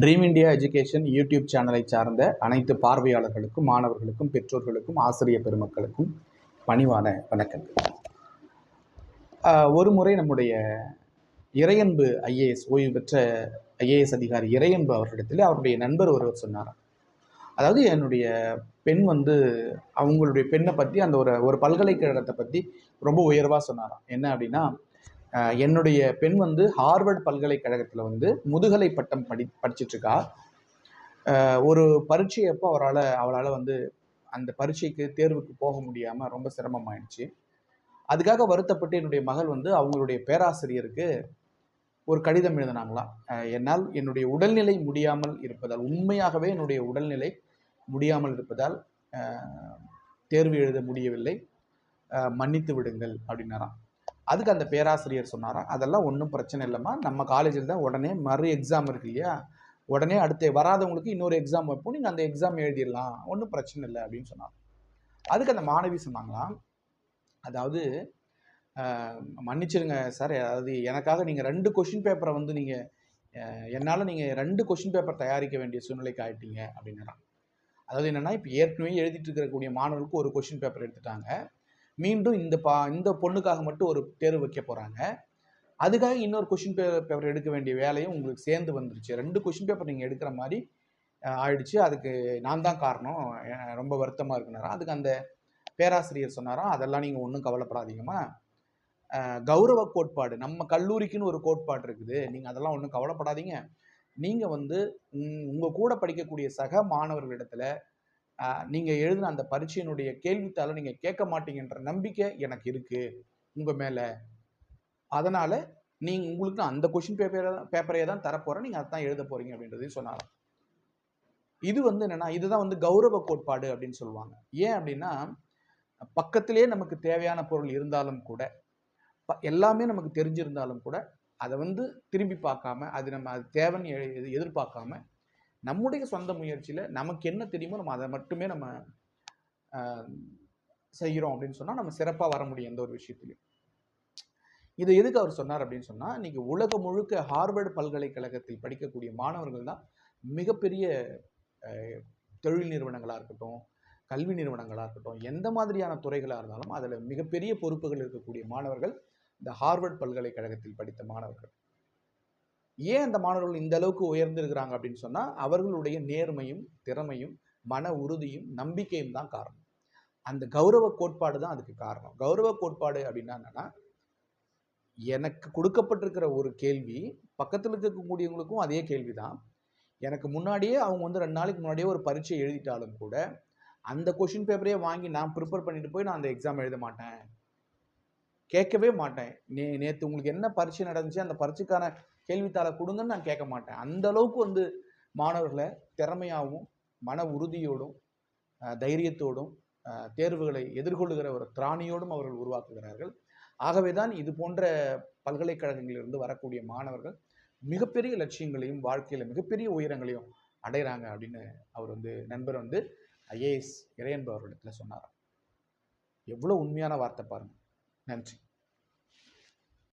Dream India education YouTube சேனலை சார்ந்த அனைத்து பார்வையாளர்களுக்கும் மாணவர்களுக்கும் பெற்றோர்களுக்கும் ஆசிரியர் பெருமக்களுக்கும் பணிவான வணக்கங்கள். ஒரு முறை நம்முடைய இறையன்பு ஐஏஎஸ் ஓய்வு பெற்ற ஐஏஎஸ் அதிகாரி இறையன்பு அவர்களிடத்தில் அவருடைய நண்பர் ஒருவர் சொன்னார்? அதாவது என்னுடைய பெண் வந்து அவங்களுடைய பெண்ணை பற்றி அந்த ஒரு ஒரு பல்கலைக்கழகத்தை பற்றி ரொம்ப உயர்வாக சொன்னாராம் என்ன அப்படின்னா என்னுடைய பெண் வந்து ஹார்வர்ட் பல்கலைக்கழகத்தில் வந்து முதுகலை பட்டம் படி படிச்சிட்ருக்கா. ஒரு பரீட்சை அப்போ அவரால் அவளால் வந்து அந்த பரீட்சைக்கு தேர்வுக்கு போக முடியாமல் ரொம்ப சிரமமாயிடுச்சு. அதுக்காக வருத்தப்பட்டு என்னுடைய மகள் வந்து அவங்களுடைய பேராசிரியருக்கு ஒரு கடிதம் எழுதினாங்களாம் என்னால் என்னுடைய உடல்நிலை முடியாமல் இருப்பதால் உண்மையாகவே என்னுடைய உடல்நிலை முடியாமல் இருப்பதால் தேர்வு எழுத முடியவில்லை. மன்னித்து விடுங்கள் அப்படின்னாராம். அதுக்கு அந்த பேராசிரியர் சொன்னாராம் அதெல்லாம் ஒன்றும் பிரச்சனை இல்லைம்மா. நம்ம காலேஜில் தான் உடனே மறு எக்ஸாம் இருக்கு இல்லையா? உடனே அடுத்து வராதவங்களுக்கு இன்னொரு எக்ஸாம் வைப்போம். நீங்கள் அந்த எக்ஸாம் எழுதிடலாம். ஒன்றும் பிரச்சனை இல்லை. அப்படின்னு சொன்னாங்க அதுக்கு அந்த மாணவி சொன்னாங்களாம் அதாவது மன்னிச்சிருங்க சார். அதாவது எனக்காக நீங்கள் ரெண்டு கொஷின் பேப்பரை வந்து நீங்கள் என்னால் நீங்கள் ரெண்டு கொஷின் பேப்பர் தயாரிக்க வேண்டிய சூழ்நிலைக்கு ஆயிட்டீங்க அப்படின்னாராம். அதாவது என்னென்னா இப்போ ஏற்கனவே எழுதிட்டு இருக்கக்கூடிய மாணவர்களுக்கு ஒரு கொஷின் பேப்பர் எடுத்துட்டாங்க. மீண்டும் இந்த பா இந்த பொண்ணுக்காக மட்டும் ஒரு தேர்வு வைக்க போகிறாங்க அதுக்காக இன்னொரு கொஷின் பேப்பர் எடுக்க வேண்டிய வேலையும் உங்களுக்கு சேர்ந்து வந்துருச்சு. ரெண்டு கொஷின் பேப்பர் நீங்கள் எடுக்கிற மாதிரி ஆயிடுச்சு. அதுக்கு நான் தான் காரணம். ரொம்ப வருத்தமாக இருக்குனாரா? அதுக்கு அந்த பேராசிரியர் சொன்னாராம். அதெல்லாம் நீங்கள் ஒன்றும் கவலைப்படாதீங்கம்மா. கௌரவ கோட்பாடு. நம்ம கல்லூரிக்குன்னு ஒரு கோட்பாடு இருக்குது. நீங்கள் அதெல்லாம் ஒன்றும் கவலைப்படாதீங்க. நீங்கள் வந்து உங்கள் கூட படிக்கக்கூடிய சக மாணவர்களிடத்துல நீங்கள் எழுதின அந்த பரீட்சையினுடைய கேள்வித்தாளை நீங்கள் கேட்க மாட்டீங்கன்ற நம்பிக்கை எனக்கு இருக்குது உங்கள் மேலே. அதனால் நீங்கள் உங்களுக்கு நான் அந்த கொஷின் பேப்பரை பேப்பரையே தான் தரப்போகிறேன் நீங்கள் அதை தான் எழுத போகிறீங்க அப்படின்றதையும் சொன்னாராம். இது வந்து என்னென்னா இதுதான் வந்து கௌரவ கோட்பாடு அப்படின்னு சொல்லுவாங்க. ஏன் அப்படின்னா பக்கத்திலே நமக்கு தேவையான பொருள் இருந்தாலும் கூட ப- எல்லாமே நமக்கு தெரிஞ்சிருந்தாலும் கூட அதை வந்து திரும்பி பார்க்காம அது நம்ம அது தேவைன்னு எது- எதிர்பார்க்காம நம்முடைய சொந்த முயற்சியில் நமக்கு என்ன தெரியுமோ நம்ம அதை மட்டுமே நம்ம செய்கிறோம் அப்படின்னு சொன்னால் நம்ம சிறப்பாக வர முடியும் எந்த ஒரு விஷயத்துலையும். இதை எதுக்கு அவர் சொன்னார் அப்படின்னு சொன்னால் இன்னைக்கு உலகம் முழுக்க ஹார்வர்டு பல்கலைக்கழகத்தில் படிக்கக்கூடிய மாணவர்கள் தான் மிகப்பெரிய தொழில் நிறுவனங்களாக இருக்கட்டும் கல்வி நிறுவனங்களாக இருக்கட்டும் எந்த மாதிரியான துறைகளாக இருந்தாலும் அதில் மிகப்பெரிய பொறுப்புகள் இருக்கக்கூடிய மாணவர்கள் இந்த ஹார்வர்ட் பல்கலைக்கழகத்தில் படித்த மாணவர்கள். ஏன் அந்த மாணவர்கள் இந்த அளவுக்கு உயர்ந்திருக்கிறாங்க அப்படின்னு சொன்னால் அவர்களுடைய நேர்மையும் திறமையும் மன உறுதியும் நம்பிக்கையும் தான் காரணம். அந்த கௌரவ கோட்பாடு தான் அதுக்கு காரணம். கௌரவ கோட்பாடு அப்படின்னா என்னன்னா எனக்கு கொடுக்கப்பட்டிருக்கிற ஒரு கேள்வி பக்கத்தில் இருக்கக்கூடியவங்களுக்கும் அதே கேள்வி தான் எனக்கு முன்னாடியே அவங்க வந்து ரெண்டு நாளைக்கு முன்னாடியே ஒரு பரீட்சை எழுதிட்டாலும் கூட அந்த கொஷின் பேப்பரையே வாங்கி நான் ப்ரிப்பேர் பண்ணிட்டு போய் நான் அந்த எக்ஸாம் எழுத மாட்டேன். கேட்கவே மாட்டேன். நே நேற்று உங்களுக்கு என்ன பரீட்சை நடந்துச்சு அந்த பரீட்சைக்கான கேள்வித்தாளை கொடுங்கன்னு நான் கேட்க மாட்டேன். அந்த அளவுக்கு வந்து மாணவர்களை திறமையாகவும் மன உறுதியோடும் தைரியத்தோடும் தேர்வுகளை எதிர்கொள்ளுகிற ஒரு திராணியோடும் அவர்கள் உருவாக்குகிறார்கள். ஆகவே தான் இது போன்ற பல்கலைக்கழகங்களிலிருந்து வரக்கூடிய மாணவர்கள் மிகப்பெரிய லட்சியங்களையும் வாழ்க்கையில் மிகப்பெரிய உயரங்களையும் அடைகிறாங்க அப்படின்னு அவர் வந்து நண்பர் வந்து ஐஏஎஸ் இறையன்பு அவர்களிடத்தில் சொன்னாராம். எவ்வளோ உண்மையான வார்த்தை பாருங்கள் நன்றி.